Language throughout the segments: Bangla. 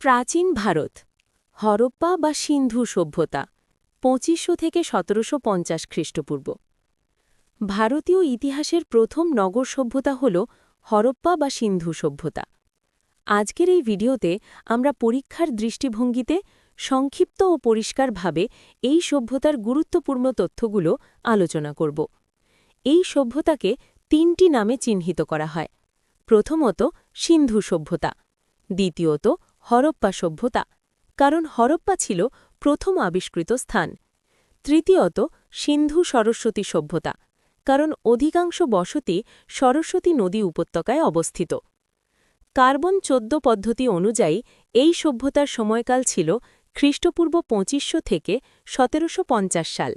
প্রাচীন ভারত, হরপ্পা বা সিন্ধু সভ্যতা, পঁচিশশো থেকে সতেরোশো পঞ্চাশ খ্রিস্টপূর্ব। ভারতীয় ইতিহাসের প্রথম নগর সভ্যতা হল হরপ্পা বা সিন্ধু সভ্যতা। আজকের এই ভিডিওতে আমরা পরীক্ষার দৃষ্টিভঙ্গিতে সংক্ষিপ্ত ও পরিষ্কারভাবে এই সভ্যতার গুরুত্বপূর্ণ তথ্যগুলো আলোচনা করব। এই সভ্যতাকে তিনটি নামে চিহ্নিত করা হয়। প্রথমত সিন্ধু সভ্যতা, দ্বিতীয়ত হরপ্পা সভ্যতা, কারণ হরপ্পা ছিল প্রথম আবিষ্কৃত স্থান। তৃতীয়ত, সিন্ধু সরস্বতী সভ্যতা, কারণ অধিকাংশ বসতি সরস্বতী নদী উপত্যকায় অবস্থিত। কার্বন চোদ্দ পদ্ধতি অনুযায়ী, এই সভ্যতার সময়কাল ছিল খ্রিস্টপূর্ব পঁচিশশো থেকে সতেরোশো পঞ্চাশ সাল।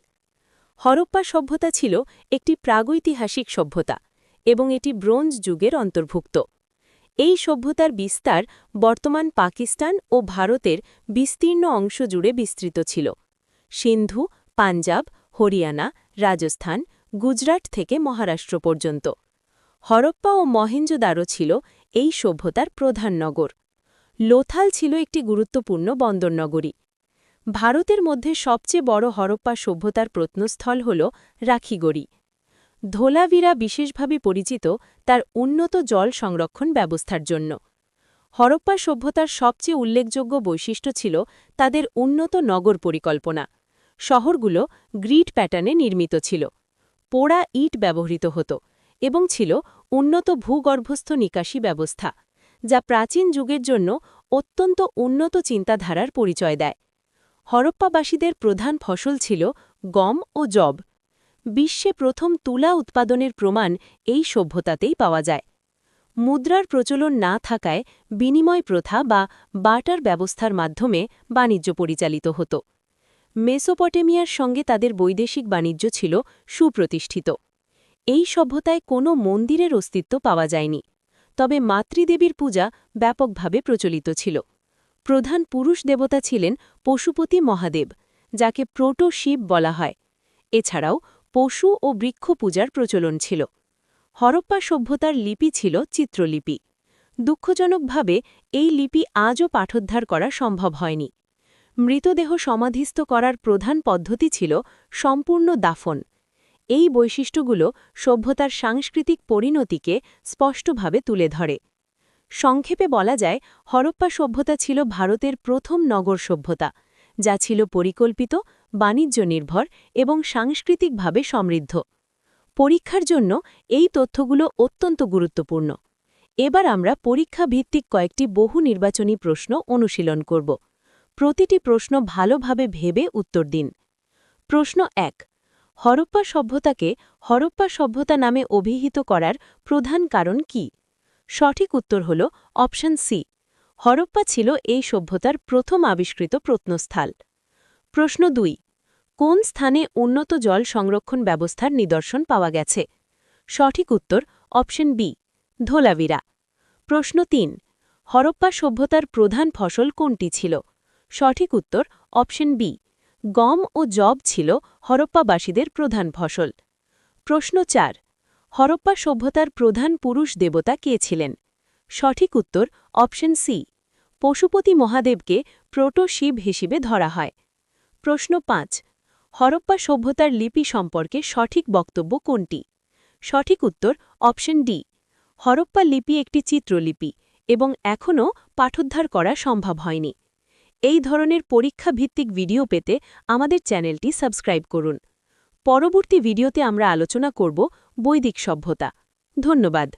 হরপ্পা সভ্যতা ছিল একটি প্রাগৈতিহাসিক সভ্যতা এবং এটি ব্রোঞ্জ যুগের অন্তর্ভুক্ত। এই সভ্যতার বিস্তার বর্তমান পাকিস্তান ও ভারতের বিস্তীর্ণ অংশ জুড়ে বিস্তৃত ছিল। সিন্ধু, পাঞ্জাব, হরিয়ানা, রাজস্থান, গুজরাট থেকে মহারাষ্ট্র পর্যন্ত। হরপ্পা ও মহেঞ্জোদারো ছিল এই সভ্যতার প্রধান নগর। লোথাল ছিল একটি গুরুত্বপূর্ণ বন্দরনগরী ভারতের মধ্যে সবচেয়ে বড় হরপ্পা সভ্যতার প্রত্নস্থল হল রাখিগড়ি। ধোলাভিরা বিশেষভাবে পরিচিত তার উন্নত জল সংরক্ষণ ব্যবস্থার জন্য। হরপ্পা সভ্যতার সবচেয়ে উল্লেখযোগ্য বৈশিষ্ট্য ছিল তাদের উন্নত নগর পরিকল্পনা। শহরগুলো গ্রিড প্যাটার্নে নির্মিত ছিল। পোড়া ইট ব্যবহৃত হতো এবং ছিল উন্নত ভূগর্ভস্থ নিকাশি ব্যবস্থা, যা প্রাচীন যুগের জন্য অত্যন্ত উন্নত চিন্তাধারার পরিচয় দেয়। হরপ্পাবাসীদের প্রধান ফসল ছিল গম ও জব বিশ্বে প্রথম তুলা উৎপাদনের প্রমাণ এই সভ্যতাতেই পাওয়া যায়। মুদ্রার প্রচলন না থাকায় বিনিময় প্রথা বা বাটার ব্যবস্থার মাধ্যমে বাণিজ্য পরিচালিত হতো। মেসোপটেমিয়ার সঙ্গে তাদের বৈদেশিক বাণিজ্য ছিল সুপ্রতিষ্ঠিত। এই সভ্যতায় কোনো মন্দিরের অস্তিত্ব পাওয়া যায়নি, তবে মাতৃদেবীর পূজা ব্যাপকভাবে প্রচলিত ছিল। প্রধান পুরুষ দেবতা ছিলেন পশুপতি মহাদেব, যাকে প্রোটো শিব বলা হয়। এছাড়াও পশু ও বৃক্ষ পূজার প্রচলন ছিল। হরপ্পা সভ্যতার লিপি ছিল চিত্রলিপি। দুঃখজনকভাবে, এই লিপি আজও পাঠোদ্ধার করা সম্ভব হয়নি। মৃতদেহ সমাধিস্থ করার প্রধান পদ্ধতি ছিল সম্পূর্ণ দাফন। এই বৈশিষ্ট্যগুলো সভ্যতার সাংস্কৃতিক পরিণতিকে স্পষ্টভাবে তুলে ধরে। সংক্ষেপে বলা যায়, হরপ্পা সভ্যতা ছিল ভারতের প্রথম নগর সভ্যতা, যা ছিল পরিকল্পিত বাণিজ্য নির্ভর এবং সাংস্কৃতিকভাবে সমৃদ্ধ। পরীক্ষার জন্য এই তথ্যগুলো অত্যন্ত গুরুত্বপূর্ণ। এবার আমরা পরীক্ষা ভিত্তিক কয়েকটি বহু নির্বাচনী প্রশ্ন অনুশীলন করব। প্রতিটি প্রশ্ন ভালোভাবে ভেবে উত্তর দিন। প্রশ্ন এক, হরপ্পা সভ্যতাকে হরপ্পা সভ্যতা নামে অভিহিত করার প্রধান কারণ কি? সঠিক উত্তর হল অপশন সি। হরপ্পা ছিল এই সভ্যতার প্রথম আবিষ্কৃত প্রত্নস্থল। প্রশ্ন দুই, কোন স্থানে উন্নত জল সংরক্ষণ ব্যবস্থার নিদর্শন পাওয়া গেছে? সঠিক উত্তর, অপশন বি, ধোলাভিরা। প্রশ্ন তিন, হরপ্পা সভ্যতার প্রধান ফসল কোনটি ছিল? সঠিক উত্তর, অপশন বি, গম ও জব ছিল হরপ্পাবাসীদের প্রধান ফসল। প্রশ্ন চার, হরপ্পা সভ্যতার প্রধান পুরুষ দেবতা কে ছিলেন? সঠিক উত্তর, অপশন সি, পশুপতি মহাদেবকে প্রোটো শিব হিসেবে ধরা হয়। প্রশ্ন পাঁচ, হরপ্পা সভ্যতার লিপি সম্পর্কে সঠিক বক্তব্য কোনটি? সঠিক উত্তর অপশন ডি, হরপ্পা লিপি একটি চিত্রলিপি এবং এখনও পাঠোদ্ধার করা সম্ভব হয়নি। এই ধরনের পরীক্ষা ভিত্তিক ভিডিও পেতে আমাদের চ্যানেলটি সাবস্ক্রাইব করুন। পরবর্তী ভিডিওতে আমরা আলোচনা করব বৈদিক সভ্যতা। ধন্যবাদ।